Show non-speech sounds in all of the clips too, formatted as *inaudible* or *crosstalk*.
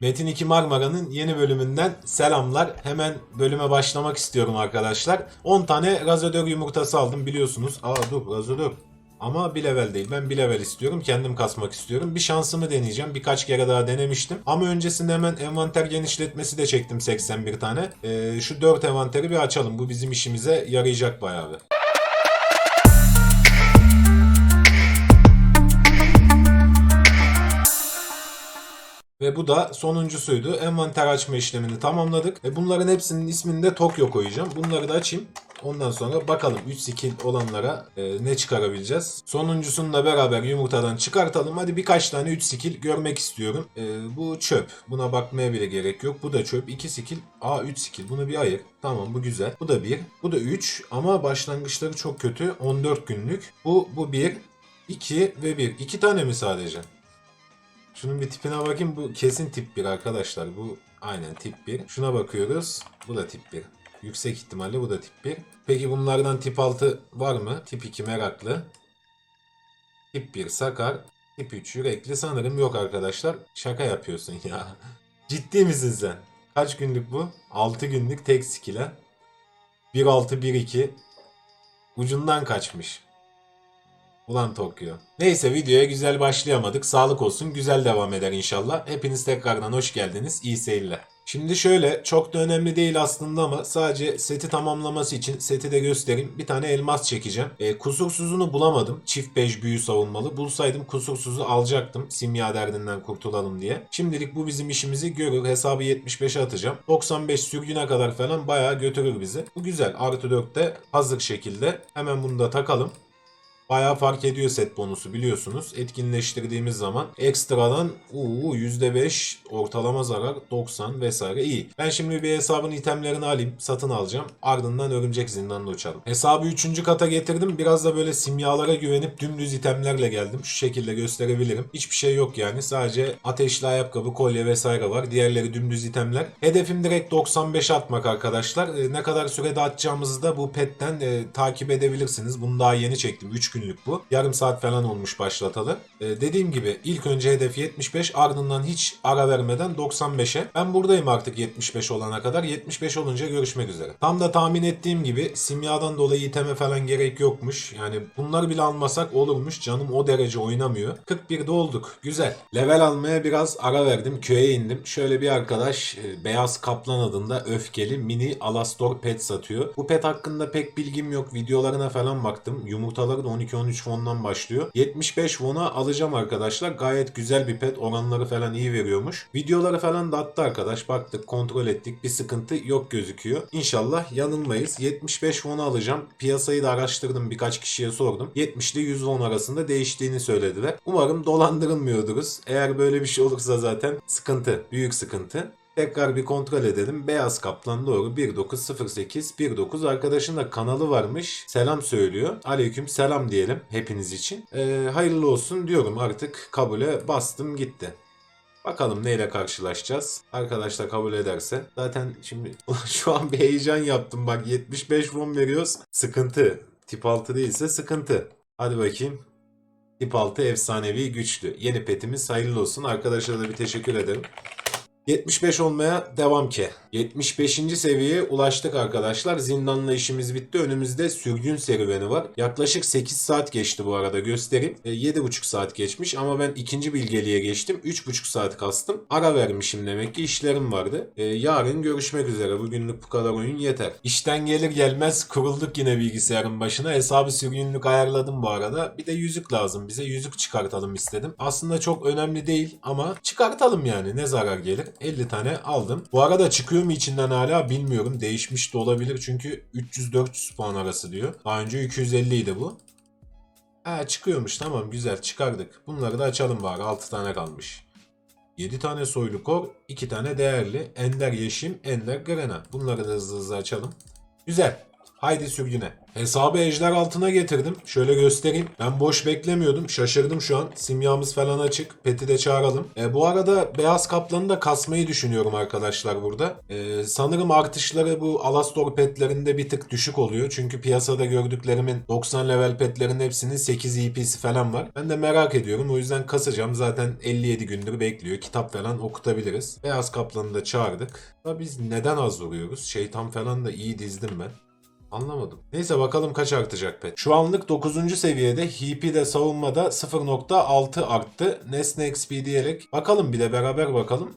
Metin 2 Marmara'nın yeni bölümünden selamlar. Hemen bölüme başlamak istiyorum arkadaşlar. 10 tane razodör yumurtası aldım biliyorsunuz. Aa dur razodör. Ama bir level değil. Ben bir level istiyorum. Kendim kasmak istiyorum. Bir şansımı deneyeceğim. Birkaç kere daha denemiştim. Ama öncesinde hemen envanter genişletmesi de çektim 81 tane. Ee, şu 4 envanteri bir açalım. Bu bizim işimize yarayacak bayağı bir. Ve bu da sonuncusuydu. Envanter açma işlemini tamamladık. Ve bunların hepsinin ismini de Tokyo koyacağım. Bunları da açayım. Ondan sonra bakalım 3 skill olanlara e, ne çıkarabileceğiz. Sonuncusunu beraber yumurtadan çıkartalım. Hadi birkaç tane 3 skill görmek istiyorum. E, bu çöp. Buna bakmaya bile gerek yok. Bu da çöp. 2 skill. Aa 3 skill. Bunu bir ayır. Tamam bu güzel. Bu da 1. Bu da 3. Ama başlangıçları çok kötü. 14 günlük. Bu bu 1. 2 ve 1. 2 tane mi sadece? Şunun bir tipine bakayım. Bu kesin tip 1 arkadaşlar. Bu aynen tip 1. Şuna bakıyoruz. Bu da tip 1. Yüksek ihtimalle bu da tip 1. Peki bunlardan tip 6 var mı? Tip 2 meraklı. Tip 1 sakar. Tip 3 yürekli sanırım yok arkadaşlar. Şaka yapıyorsun ya. *laughs* Ciddi misin sen? Kaç günlük bu? 6 günlük tek skill'e. 1-6 1-2. Ucundan kaçmış. Ulan Tokyo. Neyse videoya güzel başlayamadık. Sağlık olsun. Güzel devam eder inşallah. Hepiniz tekrardan hoş geldiniz. İyi seyirler. Şimdi şöyle çok da önemli değil aslında ama sadece seti tamamlaması için seti de göstereyim. Bir tane elmas çekeceğim. E, kusursuzunu bulamadım. Çift bej büyü savunmalı. Bulsaydım kusursuzu alacaktım. Simya derdinden kurtulalım diye. Şimdilik bu bizim işimizi görür. Hesabı 75'e atacağım. 95 sürgüne kadar falan bayağı götürür bizi. Bu güzel. Artı 4 de hazır şekilde. Hemen bunu da takalım. Bayağı fark ediyor set bonusu biliyorsunuz. Etkinleştirdiğimiz zaman ekstradan uu, %5 ortalama zarar 90 vesaire iyi. Ben şimdi bir hesabın itemlerini alayım. Satın alacağım. Ardından örümcek zindanına uçalım. Hesabı 3. kata getirdim. Biraz da böyle simyalara güvenip dümdüz itemlerle geldim. Şu şekilde gösterebilirim. Hiçbir şey yok yani. Sadece ateşli ayakkabı, kolye vesaire var. Diğerleri dümdüz itemler. Hedefim direkt 95 atmak arkadaşlar. E, ne kadar sürede atacağımızı da bu petten e, takip edebilirsiniz. Bunu daha yeni çektim. 3 günlük bu. Yarım saat falan olmuş başlatalı. E, dediğim gibi ilk önce hedef 75 ardından hiç ara vermeden 95'e. Ben buradayım artık 75 olana kadar. 75 olunca görüşmek üzere. Tam da tahmin ettiğim gibi simyadan dolayı iteme falan gerek yokmuş. Yani bunları bile almasak olurmuş. Canım o derece oynamıyor. 41'de olduk. Güzel. Level almaya biraz ara verdim. Köye indim. Şöyle bir arkadaş e, Beyaz Kaplan adında öfkeli mini Alastor pet satıyor. Bu pet hakkında pek bilgim yok. Videolarına falan baktım. Yumurtaları da 12-13 won'dan başlıyor. 75 won'a alacağım arkadaşlar. Gayet güzel bir pet. Oranları falan iyi veriyormuş. Videoları falan da attı arkadaş. Baktık kontrol ettik. Bir sıkıntı yok gözüküyor. İnşallah yanılmayız. 75 won'a alacağım. Piyasayı da araştırdım. Birkaç kişiye sordum. 70 ile 100 won arasında değiştiğini söylediler. Umarım dolandırılmıyorduruz. Eğer böyle bir şey olursa zaten sıkıntı. Büyük sıkıntı. Tekrar bir kontrol edelim. Beyaz Kaplan doğru 1908 19 arkadaşın da kanalı varmış. Selam söylüyor. Aleyküm selam diyelim hepiniz için. Ee, hayırlı olsun diyorum artık kabule bastım gitti. Bakalım neyle karşılaşacağız. Arkadaşlar kabul ederse. Zaten şimdi *laughs* şu an bir heyecan yaptım. Bak 75 won veriyoruz. Sıkıntı. Tip 6 değilse sıkıntı. Hadi bakayım. Tip 6 efsanevi güçlü. Yeni petimiz hayırlı olsun. Arkadaşlara da bir teşekkür ederim. 75 olmaya devam ki. 75. seviyeye ulaştık arkadaşlar. Zindanla işimiz bitti. Önümüzde sürgün serüveni var. Yaklaşık 8 saat geçti bu arada göstereyim. E, 7,5 saat geçmiş ama ben ikinci bilgeliğe geçtim. 3,5 saat kastım. Ara vermişim demek ki işlerim vardı. E, yarın görüşmek üzere. Bugünlük bu kadar oyun yeter. İşten gelir gelmez kurulduk yine bilgisayarın başına. Hesabı sürgünlük ayarladım bu arada. Bir de yüzük lazım. Bize yüzük çıkartalım istedim. Aslında çok önemli değil ama çıkartalım yani. Ne zarar gelir. 50 tane aldım. Bu arada çıkıyor mu içinden hala bilmiyorum. Değişmiş de olabilir çünkü 300-400 puan arası diyor. Daha önce 250 idi bu. Ha çıkıyormuş tamam güzel çıkardık. Bunları da açalım bari 6 tane kalmış. 7 tane soylu kor, 2 tane değerli. Ender yeşim, ender grena. Bunları da hızlı hızlı açalım. Güzel. Haydi sürgüne. Hesabı ejder altına getirdim. Şöyle göstereyim. Ben boş beklemiyordum. Şaşırdım şu an. Simyamız falan açık. Pet'i de çağıralım. E, bu arada beyaz kaplanı da kasmayı düşünüyorum arkadaşlar burada. E, sanırım artışları bu Alastor petlerinde bir tık düşük oluyor. Çünkü piyasada gördüklerimin 90 level petlerin hepsinin 8 EP'si falan var. Ben de merak ediyorum. O yüzden kasacağım. Zaten 57 gündür bekliyor. Kitap falan okutabiliriz. Beyaz kaplanı da çağırdık. Da biz neden az vuruyoruz? Şeytan falan da iyi dizdim ben. Anlamadım. Neyse bakalım kaç artacak pet. Şu anlık 9. seviyede HP de savunmada 0.6 arttı. Nesne XP diyerek. Bakalım bir de beraber bakalım.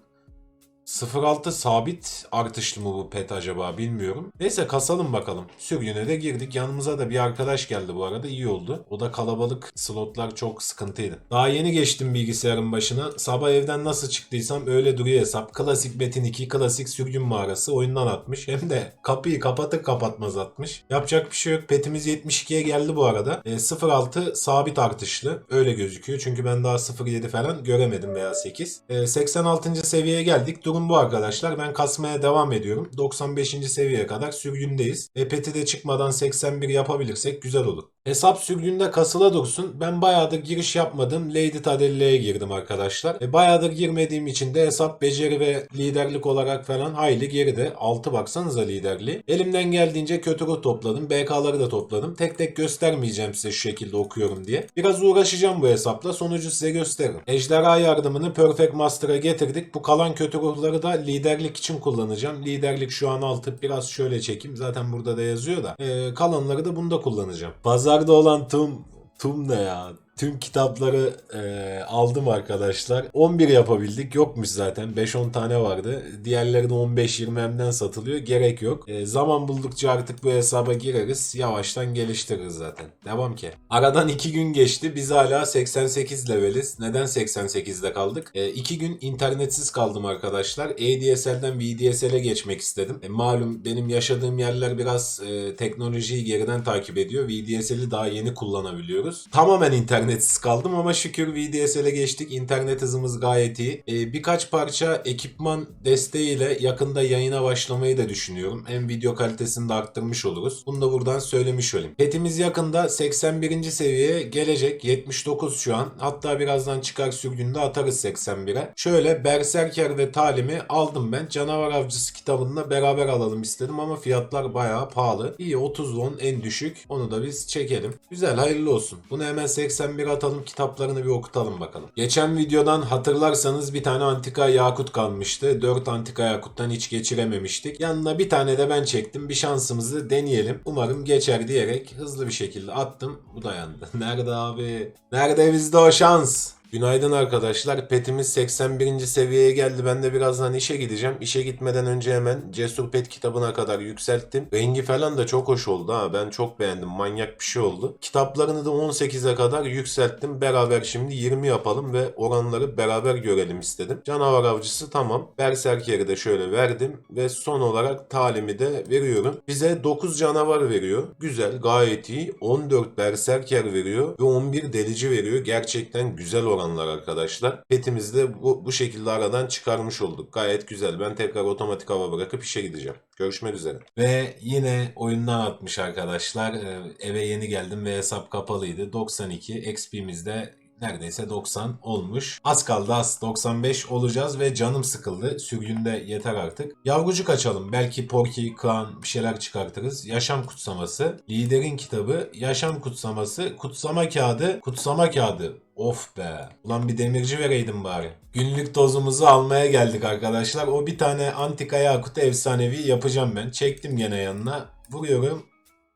0.6 sabit artışlı mı bu pet acaba bilmiyorum. Neyse kasalım bakalım. Sürgüne de girdik. Yanımıza da bir arkadaş geldi bu arada. iyi oldu. O da kalabalık. Slotlar çok sıkıntıydı. Daha yeni geçtim bilgisayarın başına. Sabah evden nasıl çıktıysam öyle duruyor hesap. Klasik Metin 2, klasik sürgün mağarası oyundan atmış. Hem de kapıyı kapatır kapatmaz atmış. Yapacak bir şey yok. Petimiz 72'ye geldi bu arada. E, 0.6 sabit artışlı. Öyle gözüküyor. Çünkü ben daha 0.7 falan göremedim veya 8. E, 86. seviyeye geldik. Durum bu arkadaşlar. Ben kasmaya devam ediyorum. 95. seviyeye kadar sürgündeyiz. E, peti de çıkmadan 81 yapabilirsek güzel olur. Hesap sürgünde kasıla dursun. Ben bayağıdır giriş yapmadım. Lady Tadelle'ye girdim arkadaşlar. E, bayağıdır girmediğim için de hesap beceri ve liderlik olarak falan hayli geride. 6 baksanıza liderliği. Elimden geldiğince kötü ruh topladım. BK'ları da topladım. Tek tek göstermeyeceğim size şu şekilde okuyorum diye. Biraz uğraşacağım bu hesapla. Sonucu size gösteririm. Ejderha yardımını Perfect Master'a getirdik. Bu kalan kötü ruhları da liderlik için kullanacağım. Liderlik şu an 6. Biraz şöyle çekeyim. Zaten burada da yazıyor da. E, kalanları da bunda kullanacağım. Pazarda olan tüm Tum ne ya? Tüm kitapları e, aldım arkadaşlar. 11 yapabildik. Yokmuş zaten. 5-10 tane vardı. Diğerleri de 15-20M'den satılıyor. Gerek yok. E, zaman buldukça artık bu hesaba gireriz. Yavaştan geliştiririz zaten. Devam ki. Aradan 2 gün geçti. Biz hala 88 leveliz. Neden 88'de kaldık? 2 gün internetsiz kaldım arkadaşlar. ADSL'den VDSL'e geçmek istedim. E, malum benim yaşadığım yerler biraz e, teknolojiyi geriden takip ediyor. VDSL'i daha yeni kullanabiliyoruz. Tamamen internet internetsiz kaldım ama şükür VDSL'e geçtik. İnternet hızımız gayet iyi. Ee, birkaç parça ekipman desteğiyle yakında yayına başlamayı da düşünüyorum. Hem video kalitesini de arttırmış oluruz. Bunu da buradan söylemiş olayım. Petimiz yakında 81. seviyeye gelecek. 79 şu an. Hatta birazdan çıkar sürgünde atarız 81'e. Şöyle Berserker ve Talim'i aldım ben. Canavar Avcısı kitabını beraber alalım istedim ama fiyatlar bayağı pahalı. İyi 30 won en düşük. Onu da biz çekelim. Güzel hayırlı olsun. Bunu hemen 81 bir atalım kitaplarını bir okutalım bakalım. Geçen videodan hatırlarsanız bir tane antika yakut kalmıştı. 4 antika yakuttan hiç geçirememiştik. Yanına bir tane de ben çektim. Bir şansımızı deneyelim. Umarım geçer diyerek hızlı bir şekilde attım. Bu da yandı. *laughs* Nerede abi? Nerede bizde o şans? Günaydın arkadaşlar. Petimiz 81. seviyeye geldi. Ben de birazdan işe gideceğim. İşe gitmeden önce hemen Cesur Pet kitabına kadar yükselttim. Rengi falan da çok hoş oldu ha. Ben çok beğendim. Manyak bir şey oldu. Kitaplarını da 18'e kadar yükselttim. Beraber şimdi 20 yapalım ve oranları beraber görelim istedim. Canavar avcısı tamam. Berserker'i de şöyle verdim ve son olarak talimi de veriyorum. Bize 9 canavar veriyor. Güzel, gayet iyi. 14 berserker veriyor ve 11 delici veriyor. Gerçekten güzel oran oranlar arkadaşlar. Petimizi de bu, bu şekilde aradan çıkarmış olduk. Gayet güzel. Ben tekrar otomatik hava bırakıp işe gideceğim. Görüşmek üzere. Ve yine oyundan atmış arkadaşlar. Ee, eve yeni geldim ve hesap kapalıydı. 92 XP'mizde neredeyse 90 olmuş. Az kaldı az 95 olacağız ve canım sıkıldı. Sürgünde yeter artık. Yavrucuk açalım. Belki Porky, Klan bir şeyler çıkartırız. Yaşam kutsaması. Liderin kitabı. Yaşam kutsaması. Kutsama kağıdı. Kutsama kağıdı. Of be. Ulan bir demirci vereydim bari. Günlük dozumuzu almaya geldik arkadaşlar. O bir tane antika yakutu efsanevi yapacağım ben. Çektim gene yanına. Vuruyorum.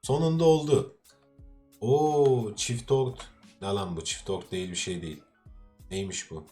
Sonunda oldu. Oo çift ort. Ne lan bu çift ort değil bir şey değil. Neymiş bu?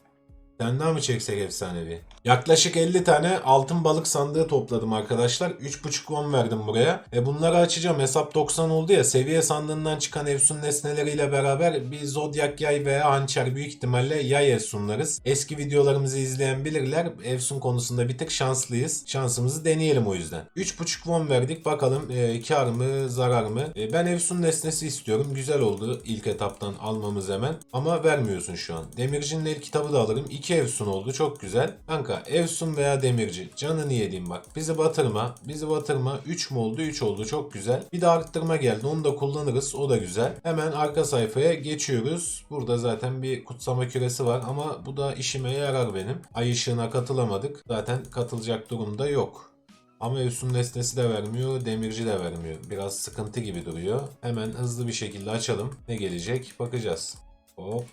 Sen daha mı çeksek efsanevi? Yaklaşık 50 tane altın balık sandığı topladım arkadaşlar. 3.5 won verdim buraya. E bunları açacağım. Hesap 90 oldu ya. Seviye sandığından çıkan Efsun nesneleriyle beraber bir Zodyak yay veya hançer büyük ihtimalle yay Efsunlarız. Eski videolarımızı izleyen bilirler. Efsun konusunda bir tık şanslıyız. Şansımızı deneyelim o yüzden. 3.5 won verdik. Bakalım e, kar mı zarar mı? E, ben Efsun nesnesi istiyorum. Güzel oldu ilk etaptan almamız hemen. Ama vermiyorsun şu an. Demircinin el kitabı da alırım. 2 2 Evsun oldu. Çok güzel. Kanka Evsun veya Demirci. Canını yediğim bak. Bizi batırma. Bizi batırma. 3 mü oldu? 3 oldu. Çok güzel. Bir de arttırma geldi. Onu da kullanırız. O da güzel. Hemen arka sayfaya geçiyoruz. Burada zaten bir kutsama küresi var ama bu da işime yarar benim. Ay ışığına katılamadık. Zaten katılacak durumda yok. Ama Evsun nesnesi de vermiyor, demirci de vermiyor. Biraz sıkıntı gibi duruyor. Hemen hızlı bir şekilde açalım. Ne gelecek? Bakacağız. Hop.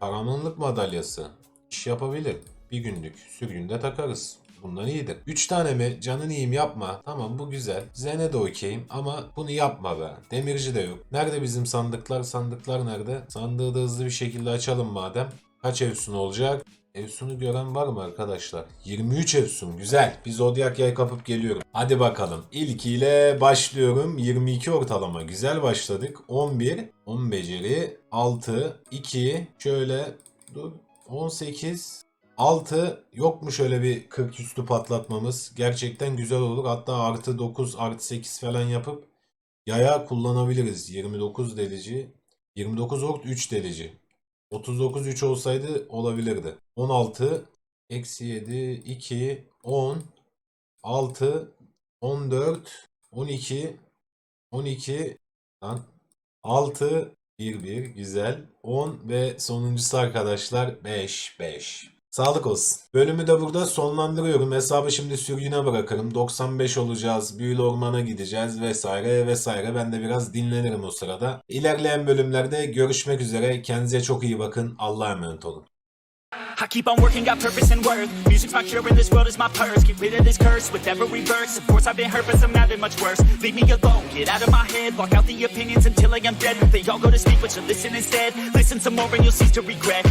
Kahramanlık madalyası. İş yapabilir. Bir günlük sürgünde takarız. Bundan iyidir. 3 tane mi? Canın iyiyim yapma. Tamam bu güzel. Zene de okeyim ama bunu yapma be. Demirci de yok. Nerede bizim sandıklar? Sandıklar nerede? Sandığı da hızlı bir şekilde açalım madem. Kaç Evsun olacak? Evsun'u gören var mı arkadaşlar? 23 Evsun. Güzel. Bir Zodiac yay kapıp geliyorum. Hadi bakalım. İlkiyle başlıyorum. 22 ortalama. Güzel başladık. 11. 10 beceri. 6. 2. Şöyle. Dur. 18. 6 yok mu şöyle bir 40 üstü patlatmamız? Gerçekten güzel olur. Hatta artı 9 artı 8 falan yapıp yaya kullanabiliriz. 29 delici. 29 ort 3 delici. 39 3 olsaydı olabilirdi. 16 eksi 7 2 10 6 14 12 12 lan 6 1 1 güzel 10 ve sonuncusu arkadaşlar 5 5 Sağlık olsun. Bölümü de burada sonlandırıyorum. Hesabı şimdi sürgüne bırakırım. 95 olacağız. Büyülü ormana gideceğiz vesaire vesaire. Ben de biraz dinlenirim o sırada. İlerleyen bölümlerde görüşmek üzere. Kendinize çok iyi bakın. Allah'a emanet olun. I keep on working, got purpose and worth. Music's my cure and this world is my purse. Get rid of this curse with every verse. Of course I've been hurt, but some have it much worse. Leave me alone, get out of my head. Block out the opinions until I am dead. They all go to sleep, but you listen instead. Listen some more and you'll cease to regret.